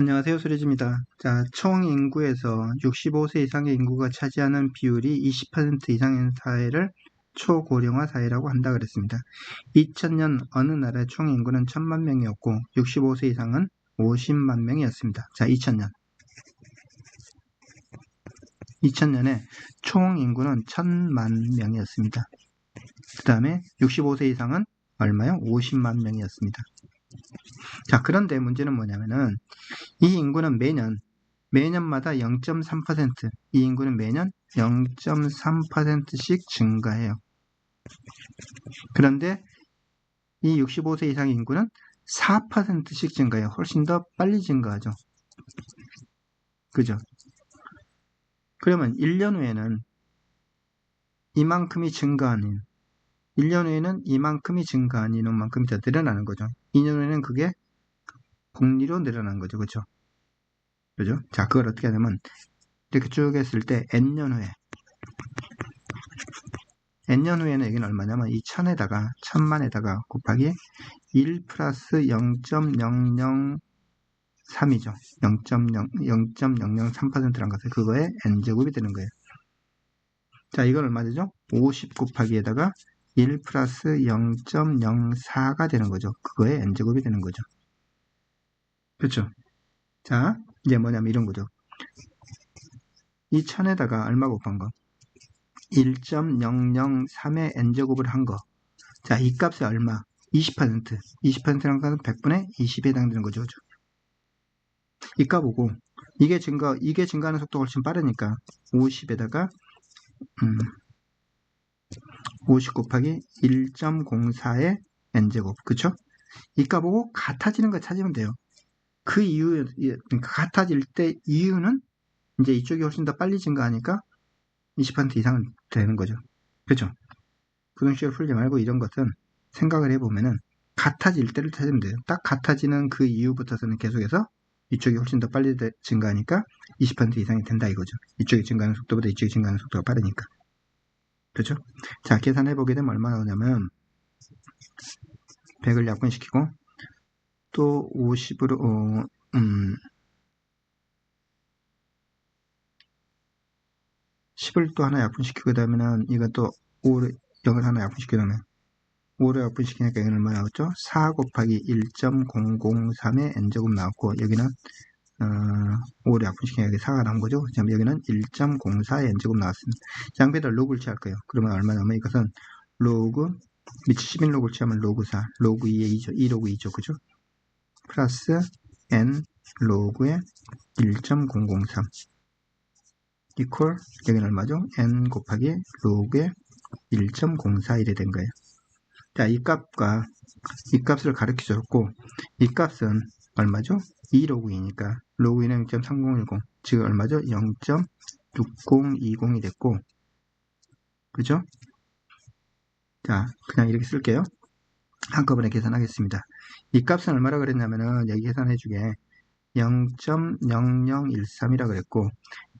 안녕하세요. 수리지입니다. 자, 총 인구에서 65세 이상의 인구가 차지하는 비율이 20% 이상인 사회를 초고령화 사회라고 한다 그랬습니다. 2000년 어느 나라의 총 인구는 1000만 명이었고 65세 이상은 50만 명이었습니다. 자, 2000년. 2000년에 총 인구는 1000만 명이었습니다. 그 다음에 65세 이상은 얼마요? 50만 명이었습니다. 자, 그런데 문제는 뭐냐면은 이 인구는 매년 매년마다 0.3%, 이 인구는 매년 0.3%씩 증가해요. 그런데 이 65세 이상 인구는 4%씩 증가해요. 훨씬 더 빨리 증가하죠. 그죠? 그러면 1년 후에는 이만큼이 증가하는 1년 후에는 이만큼이 증가한 인원만큼이 더 늘어나는 거죠. 2년 후에는 그게 복리로 늘어난 거죠. 그렇죠? 그죠? 자, 그걸 어떻게 하냐면 이렇게 쭉 했을 때 n년 후에 n년 후에는 여기는 얼마냐면 이 1000에다가 1000만에다가 곱하기 1 플러스 0.003이죠. 0.003%란 것은 그거에 n제곱이 되는 거예요. 자, 이건 얼마 되죠? 50 곱하기에다가 1 플러스 0.04가 되는 거죠. 그거에 n제곱이 되는 거죠. 그렇죠? 자, 이제 뭐냐면 이런 거죠. 이 천에다가 얼마 곱한 거? 1.003의 n제곱을 한 거. 자, 이 값이 얼마? 20%. 20%란 값은 100분의 20에 해당되는 거죠. 그죠? 이값 오고, 이게 증가, 이게 증가하는 속도가 훨씬 빠르니까, 50에다가, 음, 50 곱하기 1.04의 n제곱. 그쵸? 이 값보고 같아지는 거 찾으면 돼요. 그 이유, 그러니까 같아질 때 이유는 이제 이쪽이 훨씬 더 빨리 증가하니까 20% 이상은 되는 거죠. 그죠? 부등식을 풀지 말고 이런 것은 생각을 해보면은 같아질 때를 찾으면 돼요. 딱 같아지는 그 이유부터서는 계속해서 이쪽이 훨씬 더 빨리 증가하니까 20% 이상이 된다 이거죠. 이쪽이 증가하는 속도보다 이쪽이 증가하는 속도가 빠르니까. 그렇죠? 자, 계산해 보게 되면 얼마 나 오냐면 100을 약분시키고 또 50으로 어, 음, 10을 또 하나 약분시키고 그 다음에는 이것도 5를 0을 하나 약분시키면 5를 약분시키니까 이건 얼마 나왔죠? 4 곱하기 1.003의 n제곱 나왔고 여기는 어, 5를 약분시키니까 여기 4가 나온 거죠. 여기는 1.04의 n제곱 나왔습니다. 양배다 로그를 취할 거예요. 그러면 얼마 나오면 이것은 로그 밑 11 로그를 취하면 로그 4, 로그 2의 2죠. 2 로그 2죠. 그죠? 플러스 n 로그의 1.003 이퀄 여기는 얼마죠? n 곱하기 로그의 1.041이 된 거예요. 자, 이 값과 이 값을 가르쳐 줬고 이 값은 얼마죠? 2 로그 2니까 로그 2는 0.3010 지금 얼마죠? 0.6020이 됐고 그죠? 자, 그냥 이렇게 쓸게요. 한꺼번에 계산하겠습니다. 이 값은 얼마라 그랬냐면은 여기 계산해 주게 0.0013이라 그랬고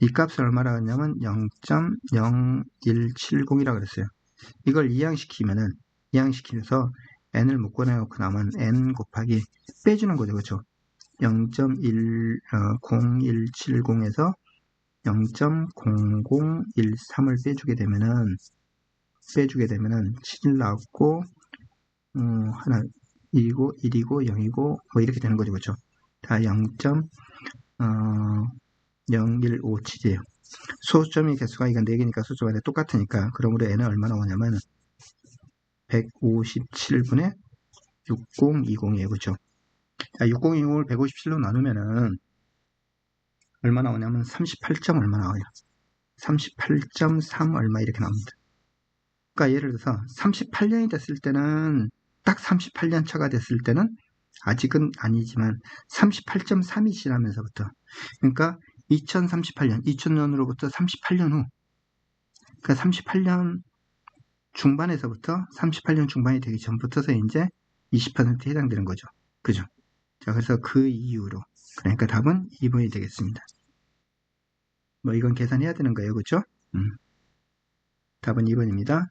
이 값을 얼마라 그랬냐면 0.0170이라 그랬어요. 이걸 이항시키면은 이항시키면서 n을 묶어내 놓고 남은 n 곱하기 빼주는 거죠. 그렇죠? 0.0170에서 0.0013을 빼주게 되면은 빼주게 되면은 7 나왔고 어, 하나 1이고 1이고 0이고 뭐 이렇게 되는 거죠. 그렇죠? 다 0.0157이에요. 소수점의 개수가 이건 4개니까 소수가 똑같으니까 그러므로 n은 얼마나 오냐면 157분의 6020이에요. 그렇죠? 자, 6020을 157로 나누면은 얼마 나오냐면 38점 얼마 나와요. 38.3 얼마 이렇게 나옵니다. 그러니까 예를 들어서 38년이 됐을 때는 딱 38년 차가 됐을 때는 아직은 아니지만 38.3이 지나면서부터 그러니까 2038년 2000년으로부터 38년 후 그러니까 38년 중반에서부터 38년 중반이 되기 전부터서 이제 20%에 해당되는 거죠. 그죠? 자, 그래서 그 이유로 그러니까 답은 2번이 되겠습니다. 뭐 이건 계산해야 되는 거예요. 그죠? 음. 답은 2번입니다.